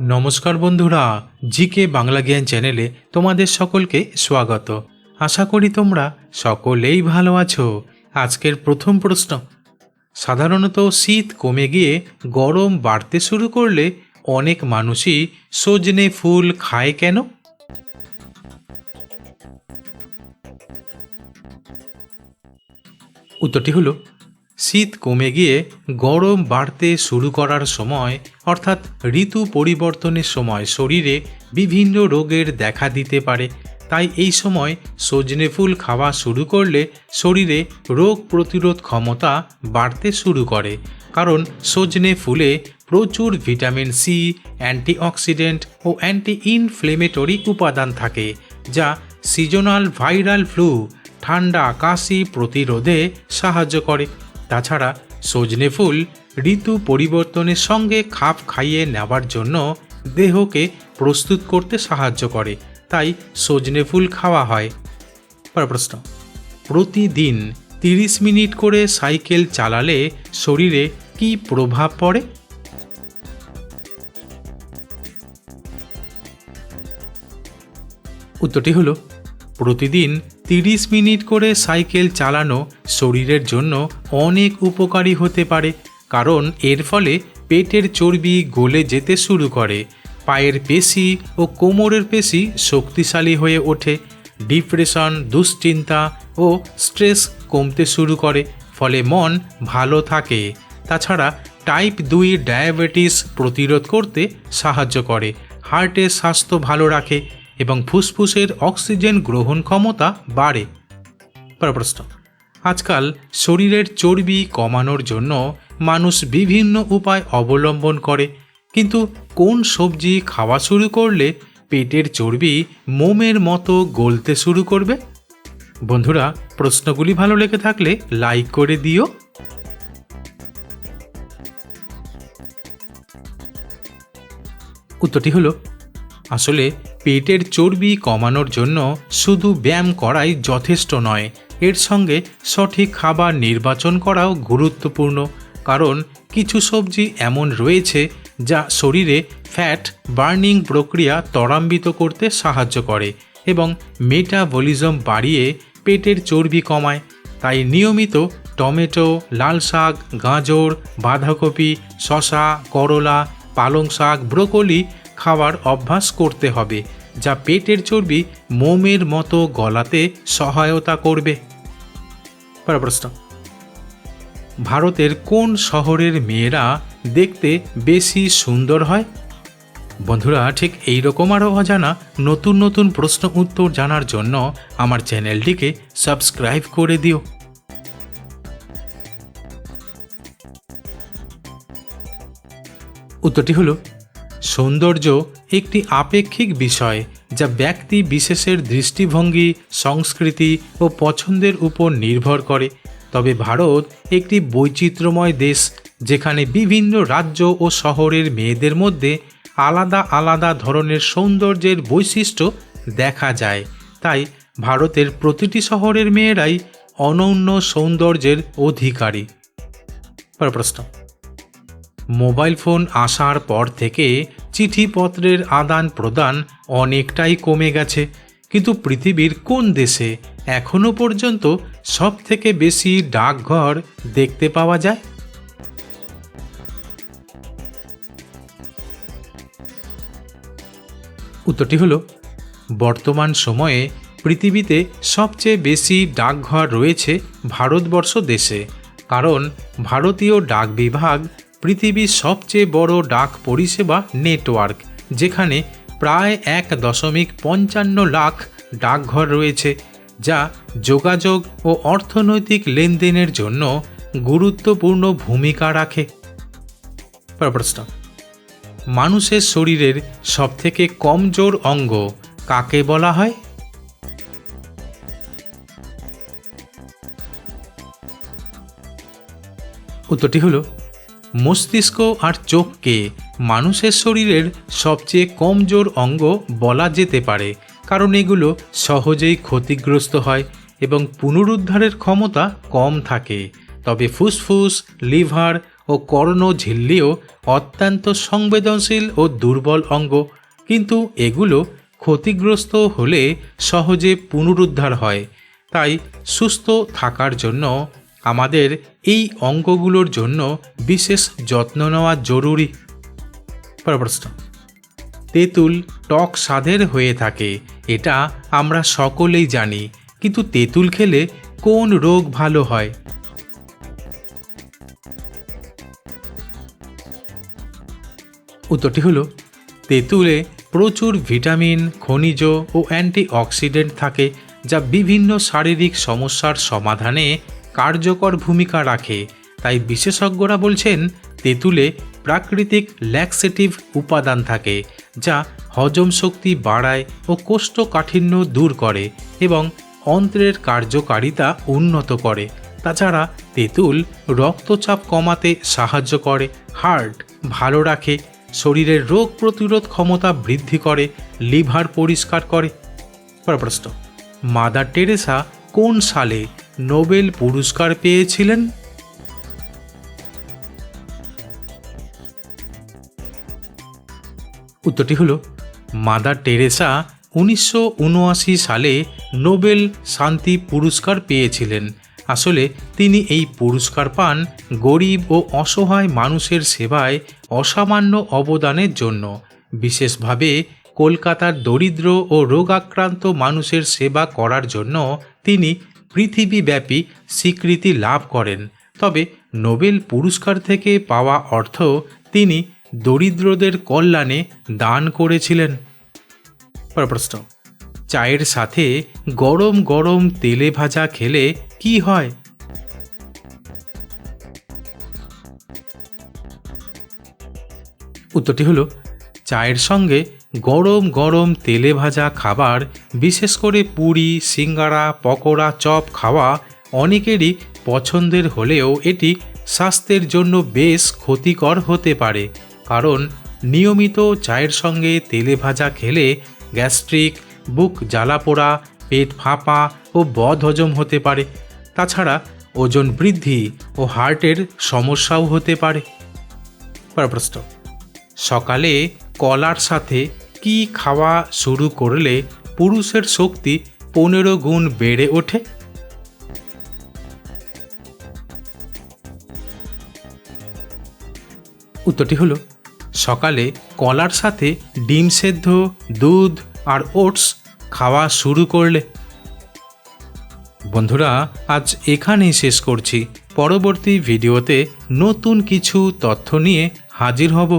নমস্কার বন্ধুরা, জিকে বাংলা জ্ঞান চ্যানেলে তোমাদের সকলকে স্বাগত। আশা করি তোমরা সকলেই ভালো আছো। আজকের প্রথম প্রশ্ন, সাধারণত শীত কমে গিয়ে গরম বাড়তে শুরু করলে অনেক মানুষই সজনে ফুল খায় কেন? উত্তরটি হলো শীত কমে গিয়ে গরম বাড়তে শুরু করার সময়, অর্থাৎ ঋতু পরিবর্তনের সময় শরীরে বিভিন্ন রোগের দেখা দিতে পারে। তাই এই সময় সজনে ফুল খাওয়া শুরু করলে শরীরে রোগ প্রতিরোধ ক্ষমতা বাড়তে শুরু করে। কারণ সজনে ফুলে প্রচুর ভিটামিন সি, অ্যান্টিঅক্সিডেন্ট ও অ্যান্টি ইনফ্লেমেটরি উপাদান থাকে, যা সিজনাল ভাইরাল ফ্লু, ঠান্ডা, কাশি প্রতিরোধে সাহায্য করে। তাছাড়া সজনে ফুল ঋতু পরিবর্তনের সঙ্গে খাপ খাইয়ে নেওয়ার জন্য দেহকে প্রস্তুত করতে সাহায্য করে, তাই সজনে ফুল খাওয়া হয়। পরের প্রশ্ন, প্রতিদিন তিরিশ মিনিট করে সাইকেল চালালে শরীরে কি প্রভাব পড়ে? উত্তরটি হলো, প্রতিদিন তিরিশ মিনিট করে সাইকেল চালানো শরীরের জন্য অনেক উপকারী হতে পারে, কারণ এর ফলে পেটের চর্বি গলে যেতে শুরু করে। পায়ের পেশি ও কোমরের পেশি শক্তিশালী হয়ে ওঠে, ডিপ্রেশন, দুশ্চিন্তা ও স্ট্রেস কমতে শুরু করে, ফলে মন ভালো থাকে। তাছাড়া টাইপ দুই ডায়াবেটিস প্রতিরোধ করতে সাহায্য করে, হার্টের স্বাস্থ্য ভালো রাখে এবং ফুসফুসের অক্সিজেন গ্রহণ ক্ষমতা বাড়ে। প্রশ্ন আজকাল শরীরের চর্বি কমানোর জন্য মানুষ বিভিন্ন উপায় অবলম্বন করে, কিন্তু কোন সবজি খাওয়া শুরু করলে পেটের চর্বি মোমের মতো গলতে শুরু করবে? বন্ধুরা, প্রশ্নগুলি ভালো লেগে থাকলে লাইক করে দিও। উত্তরটি হলো, আসলে পেটের চর্বি কমানোর জন্য শুধু ব্যায়াম করাই যথেষ্ট নয়। এর সঙ্গে সঠিক খাবার নির্বাচন করাও গুরুত্বপূর্ণ। কারণ কিছু সবজি এমন রয়েছে যা শরীরে ফ্যাট বার্নিং প্রক্রিয়া ত্বরান্বিত করতে সাহায্য করে এবং মেটাবলিজম বাড়িয়ে পেটের চর্বি কমায়। তাই নিয়মিত টমেটো লাল শাক গাজর, বাঁধাকপি শশা করলা পালং শাক ব্রোকলি খাওয়ার অভ্যাস করতে হবে, যা পেটের চর্বি মোমের মতো গলাতে সহায়তা করবে। প্রশ্ন ভারতের কোন শহরের মেয়েরা দেখতে বেশি সুন্দর হয়? বন্ধুরা, ঠিক এই রকম আরও অজানা নতুন নতুন প্রশ্ন উত্তর জানার জন্য আমার চ্যানেলটিকে সাবস্ক্রাইব করে দিও। উত্তরটি হলো সৌন্দর্য একটি আপেক্ষিক বিষয় যা ব্যক্তি বিশেষের দৃষ্টিভঙ্গি, সংস্কৃতি ও পছন্দের উপর নির্ভর করে। তবে ভারত একটি বৈচিত্র্যময় দেশ যেখানে বিভিন্ন রাজ্য ও শহরের মেয়েদের মধ্যে আলাদা আলাদা ধরনের সৌন্দর্যের বৈশিষ্ট্য দেখা যায়। তাই ভারতের প্রতিটি শহরের মেয়েরাই অনন্য সৌন্দর্যের অধিকারী। প্রশ্ন। মোবাইল ফোন আসার পর থেকে চিঠিপত্রের আদান প্রদান অনেকটাই কমে গেছে। কিন্তু পৃথিবীর কোন দেশে এখনও পর্যন্ত সব থেকে বেশি ডাকঘর দেখতে পাওয়া যায়? উত্তরটি হলো, বর্তমান সময়ে পৃথিবীতে সবচেয়ে বেশি ডাকঘর রয়েছে ভারতবর্ষ দেশে। কারণ ভারতীয় ডাক বিভাগ পৃথিবীর সবচেয়ে বড় ডাক পরিষেবা নেটওয়ার্ক, যেখানে প্রায় এক দশমিক পঞ্চান্ন লাখ ডাকঘর রয়েছে, যা যোগাযোগ ও অর্থনৈতিক লেনদেনের জন্য গুরুত্বপূর্ণ ভূমিকা রাখে। মানুষের শরীরের সবথেকে কমজোর অঙ্গ কাকে বলা হয়? উত্তরটি হলো মস্তিষ্ক আর চোখকে মানুষের শরীরের সবচেয়ে কমজোর অঙ্গ বলা যেতে পারে, কারণ এগুলো সহজেই ক্ষতিগ্রস্ত হয় এবং পুনরুদ্ধারের ক্ষমতা কম থাকে। তবে ফুসফুস, লিভার ও কর্ণ ঝিল্লিও অত্যন্ত সংবেদনশীল ও দুর্বল অঙ্গ, কিন্তু এগুলো ক্ষতিগ্রস্ত হলে সহজে পুনরুদ্ধার হয়, তাই সুস্থ থাকার জন্য আমাদের এই অঙ্গগুলোর জন্য বিশেষ যত্ন নেওয়া জরুরি। প্রশ্ন। তেঁতুল টক স্বাদের হয়ে থাকে, এটা আমরা সকলেই জানি, কিন্তু তেঁতুল খেলে কোন রোগ ভালো হয়? উত্তরটি হলো, তেঁতুলে প্রচুর ভিটামিন, খনিজ ও অ্যান্টিঅক্সিডেন্ট থাকে, যা বিভিন্ন শারীরিক সমস্যার সমাধানে কার্যকর ভূমিকা রাখে। তাই বিশেষজ্ঞরা বলছেন, তেঁতুলে প্রাকৃতিক ল্যাক্সেটিভ উপাদান থাকে, যা হজম শক্তি বাড়ায় ও কোষ্ঠকাঠিন্য দূর করে এবং অন্ত্রের কার্যকারিতা উন্নত করে। তাছাড়া তেঁতুল রক্তচাপ কমাতে সাহায্য করে, হার্ট ভালো রাখে, শরীরের রোগ প্রতিরোধ ক্ষমতা বৃদ্ধি করে, লিভার পরিষ্কার করে। প্রশ্ন, মাদার টেরেসা কোন সালে নোবেল পুরস্কার পেয়েছিলেন? উত্তরটি হলো, মাদার টেরেসা উনিশশো উনআশি সালে নোবেল শান্তি পুরস্কার পেয়েছিলেন। আসলে তিনি এই পুরস্কার পান গরিব ও অসহায় মানুষের সেবায় অসামান্য অবদানের জন্য। বিশেষভাবে কলকাতার দরিদ্র ও রোগাক্রান্ত মানুষের সেবা করার জন্য তিনি পৃথিবীব্যাপী স্বীকৃতি লাভ করেন। তবে নোবেল পুরস্কার থেকে পাওয়া অর্থ তিনি দরিদ্রদের কল্যাণে দান করেছিলেন। প্রশ্ন, চায়ের সাথে গরম গরম তেলে ভাজা খেলে কি হয়? উত্তরটি হলো, চায়ের সঙ্গে গরম গরম তেলে ভাজা খাবার, বিশেষ করে পুরি, সিঙ্গারা, পকোড়া, চপ খাওয়া অনেকেরই পছন্দের হলেও এটি স্বাস্থ্যের জন্য বেশ ক্ষতিকর হতে পারে। কারণ নিয়মিত চায়ের সঙ্গে তেলে ভাজা খেলে গ্যাস্ট্রিক, বুক জ্বালা পোড়া, পেট ফাঁপা ও বদহজম হতে পারে। তাছাড়া ওজন বৃদ্ধি ও হার্টের সমস্যাও হতে পারে। সকালে কলার সাথে কি খাওয়া শুরু করলে পুরুষের শক্তি পনেরো গুণ বেড়ে ওঠে? উত্তরটি হলো, সকালে কলার সাথে ডিম সেদ্ধ, দুধ আর ওটস খাওয়া শুরু করলে। বন্ধুরা, আজ এখানেই শেষ করছি। পরবর্তী ভিডিওতে নতুন কিছু তথ্য নিয়ে হাজির হব।